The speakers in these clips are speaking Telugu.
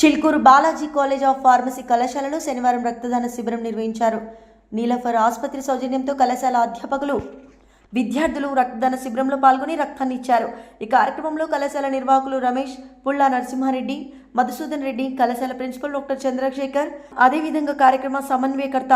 Chilkur Balaji college of pharmacy కళాశాలలో శనివారం రక్తదాన శిబిరం నిర్వహించారు. నీలఫర్ ఆసుపత్రి సౌజన్యంతో కళాశాల అధ్యాపకులు విద్యార్థులు రక్తదాన శిబిరంలో పాల్గొని రక్తాన్ని ఇచ్చారు. ఈ కార్యక్రమంలో కళాశాల నిర్వాహకులు రమేష్ పుల్లా నరసింహారెడ్డి మధుసూదన్ రెడ్డి కళాశాల ప్రిన్సిపల్ డాక్టర్ చంద్రశేఖర్ అదేవిధంగా కార్యక్రమ సమన్వయకర్త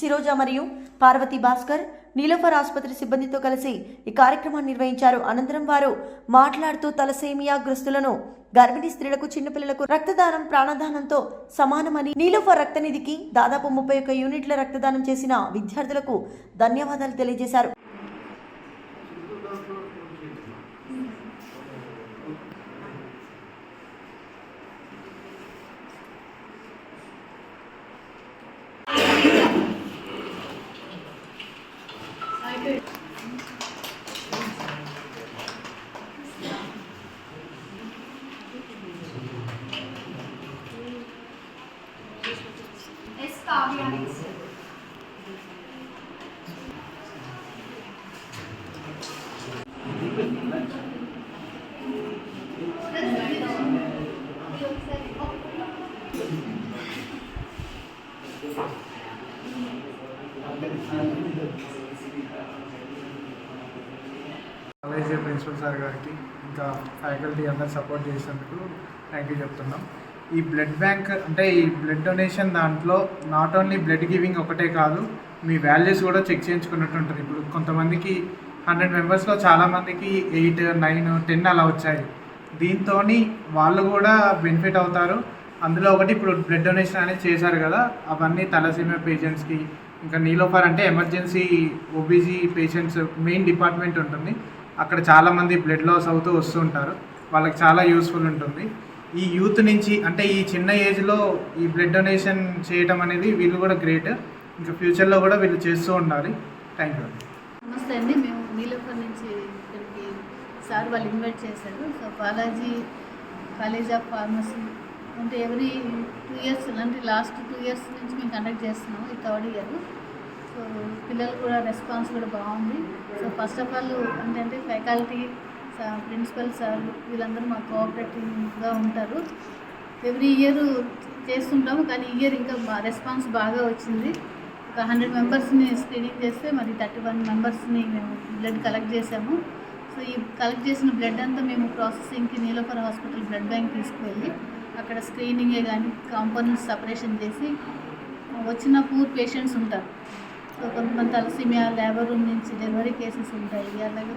సిరోజ మరియు పార్వతి భాస్కర్ నీలోఫర్ ఆసుపత్రి సిబ్బందితో కలిసి ఈ కార్యక్రమాన్ని నిర్వహించారు. అనంతరం వారు మాట్లాడుతూ తలసేమియా గ్రస్తులను గర్భిణీ స్త్రీలకు చిన్నపిల్లలకు రక్తదానం ప్రాణదానంతో సమానమని నీలోఫర్ రక్తనిధికి దాదాపు ముప్పై ఒక్క యూనిట్ల రక్తదానం చేసిన విద్యార్థులకు ధన్యవాదాలు తెలియజేశారు. ఎస్ కాలేజీ ప్రిన్సిపల్ సార్ గారికి ఇంకా ఫ్యాకల్టీ అందరు సపోర్ట్ చేసినందుకు థ్యాంక్ యూ చెప్తున్నాం. ఈ బ్లడ్ బ్యాంక్ అంటే ఈ బ్లడ్ డొనేషన్ దాంట్లో నాట్ ఓన్లీ బ్లడ్ గివింగ్ ఒకటే కాదు మీ వాల్యూస్ కూడా చెక్ చేయించుకున్నట్టు ఉంటుంది. ఇప్పుడు కొంతమందికి హండ్రెడ్ మెంబర్స్లో చాలామందికి ఎయిట్ నైన్ టెన్ అలా వచ్చాయి. దీంతో వాళ్ళు కూడా బెనిఫిట్ అవుతారు. అందులో ఒకటి ఇప్పుడు బ్లడ్ డొనేషన్ అనేది చేశారు కదా అవన్నీ తలసీమియా పేషెంట్స్కి ఇంకా నీలోఫర్ అంటే emergency OBG patients main department ఉంటుంది. అక్కడ చాలామంది బ్లడ్ లాస్ అవుతూ వస్తుంటారు వాళ్ళకి చాలా యూస్ఫుల్ ఉంటుంది. ఈ యూత్ నుంచి అంటే ఈ చిన్న ఏజ్లో ఈ బ్లడ్ డొనేషన్ చేయటం అనేది వీళ్ళు కూడా గ్రేట్. ఇంకా ఫ్యూచర్లో కూడా వీళ్ళు చేస్తూ ఉండాలి. థ్యాంక్ యూ నమస్తే అండి. మేము నీలఫర్ నుంచి ఇక్కడికి సార్ వాళ్ళు ఇన్వైట్ చేశారు. So Balaji college of pharmacy అంటే ఎవ్రీ టూ ఇయర్స్ అంటే లాస్ట్ టూ ఇయర్స్ నుంచి మేము కండక్ట్ చేస్తున్నాము ఈ థర్డ్ ఇయర్ సో పిల్లలు కూడా రెస్పాన్స్ కూడా బాగుంది. సో ఫస్ట్ ఆఫ్ ఆల్ ఏంటంటే ఫ్యాకల్టీ ప్రిన్సిపల్ సార్ వీళ్ళందరూ మాకు కోఆపరేటివ్గా ఉంటారు. ఎవ్రీ ఇయర్ చేస్తుంటాము కానీ ఇయర్ ఇంకా రెస్పాన్స్ బాగా వచ్చింది. ఒక హండ్రెడ్ మెంబర్స్ని స్క్రీనింగ్ చేస్తే మరి థర్టీ వన్ మెంబర్స్ని మేము బ్లడ్ కలెక్ట్ చేసాము సో ఈ కలెక్ట్ చేసిన బ్లడ్ అంతా మేము ప్రాసెసింగ్కి నీలోఫర్ హాస్పిటల్ బ్లడ్ బ్యాంక్ తీసుకువెళ్ళి అక్కడ స్క్రీనింగే కానీ కాంపోనెంట్స్ సపరేషన్ చేసి వచ్చిన పూర్ పేషెంట్స్ ఉంటారు. సో కొంతమంది తలసీమియా లేబర్ రూమ్ నుంచి డెలివరీ కేసెస్ ఉంటాయి. అలాగే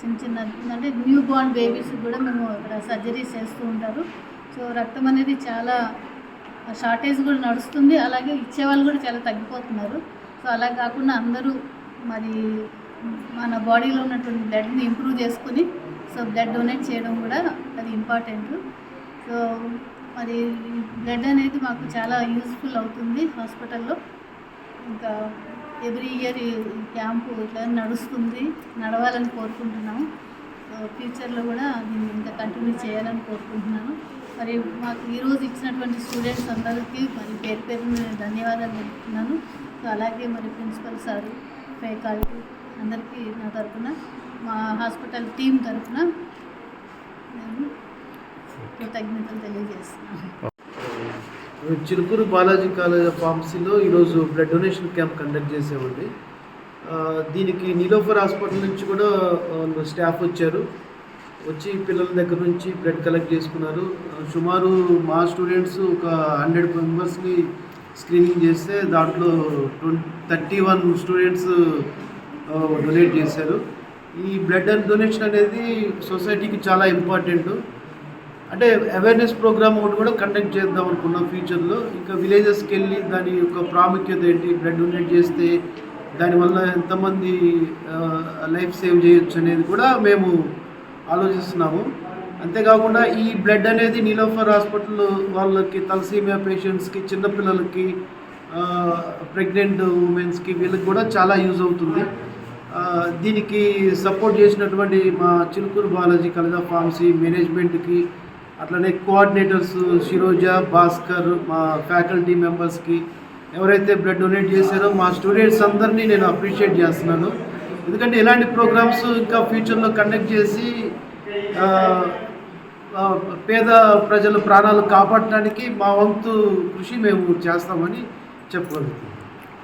చిన్న చిన్న అంటే న్యూ బార్న్ బేబీస్ కూడా మేము అక్కడ సర్జరీస్ చేస్తూ ఉంటారు. సో రక్తం అనేది చాలా షార్టేజ్ కూడా నడుస్తుంది. అలాగే ఇచ్చేవాళ్ళు కూడా చాలా తగ్గిపోతున్నారు. సో అలా కాకుండా అందరూ మరి మన బాడీలో ఉన్నటువంటి బ్లడ్ని ఇంప్రూవ్ చేసుకుని సో బ్లడ్ డొనేట్ చేయడం కూడా అది ఇంపార్టెంట్ సో మరి బ్లడ్ అనేది మాకు చాలా యూస్ఫుల్ అవుతుంది హాస్పిటల్లో. ఇంకా ఎవ్రీ ఇయర్ క్యాంపు ఇట్లా నడుస్తుంది. నడవాలని కోరుకుంటున్నాము. ఫ్యూచర్లో కూడా దీన్ని ఇంకా కంటిన్యూ చేయాలని కోరుకుంటున్నాను. మరి మాకు ఈరోజు ఇచ్చినటువంటి స్టూడెంట్స్ అందరికీ మరి పేరు పేరు ధన్యవాదాలు తెలుపుతున్నాను. సో అలాగే మరి ప్రిన్సిపల్ సార్ ఫ్యాకల్టీ అందరికీ నా తరఫున మా హాస్పిటల్ టీం తరఫున నేను కృతజ్ఞతలు తెలియజేస్తున్నాను. చిలుకూరు బాలాజీ కాలేజ్ ఆఫ్ ఫార్మసీలో ఈరోజు బ్లడ్ డొనేషన్ క్యాంప్ కండక్ట్ చేసామండి దీనికి నీలోఫర్ హాస్పిటల్ నుంచి కూడా స్టాఫ్ వచ్చారు. వచ్చి పిల్లల దగ్గర నుంచి బ్లడ్ కలెక్ట్ చేసుకున్నారు. సుమారు మా స్టూడెంట్స్ ఒక హండ్రెడ్ మెంబర్స్ని స్క్రీనింగ్ చేస్తే దాంట్లో twenty thirty one students donate చేశారు. ఈ బ్లడ్ అండ్ డొనేషన్ అనేది సొసైటీకి చాలా ఇంపార్టెంట్. అంటే అవేర్నెస్ ప్రోగ్రామ్ ఒకటి కూడా కండక్ట్ చేద్దాం అనుకున్నాం ఫ్యూచర్లో ఇంకా విలేజెస్కి వెళ్ళి దాని యొక్క ప్రాముఖ్యత ఏంటి? బ్లడ్ డొనేట్ చేస్తే దానివల్ల ఎంతమంది లైఫ్ సేవ్ చేయొచ్చు అనేది కూడా మేము ఆలోచిస్తున్నాము. అంతేకాకుండా ఈ బ్లడ్ అనేది నీలోఫర్ హాస్పిటల్ వాళ్ళకి తలసీమియా పేషెంట్స్కి చిన్నపిల్లలకి ప్రెగ్నెంట్ ఉమెన్స్కి వీళ్ళకి కూడా చాలా యూజ్ అవుతుంది. దీనికి సపోర్ట్ చేసినటువంటి మా చిలుకూరు బాలాజీ కలగా ఫార్మసీ మేనేజ్మెంట్కి అట్లనే కోఆర్డినేటర్స్ శిరోజా భాస్కర్ మా ఫ్యాకల్టీ మెంబర్స్కి ఎవరైతే బ్లడ్ డొనేట్ చేశారో మా స్టూడెంట్స్ అందరినీ నేను అప్రిషియేట్ చేస్తున్నాను. ఎందుకంటే ఇలాంటి ప్రోగ్రామ్స్ ఇంకా ఫ్యూచర్లో కండక్ట్ చేసి పేద ప్రజల ప్రాణాలు కాపాడటానికి మా వంతు కృషి మేము చేస్తామని చెప్పగలుగుతాం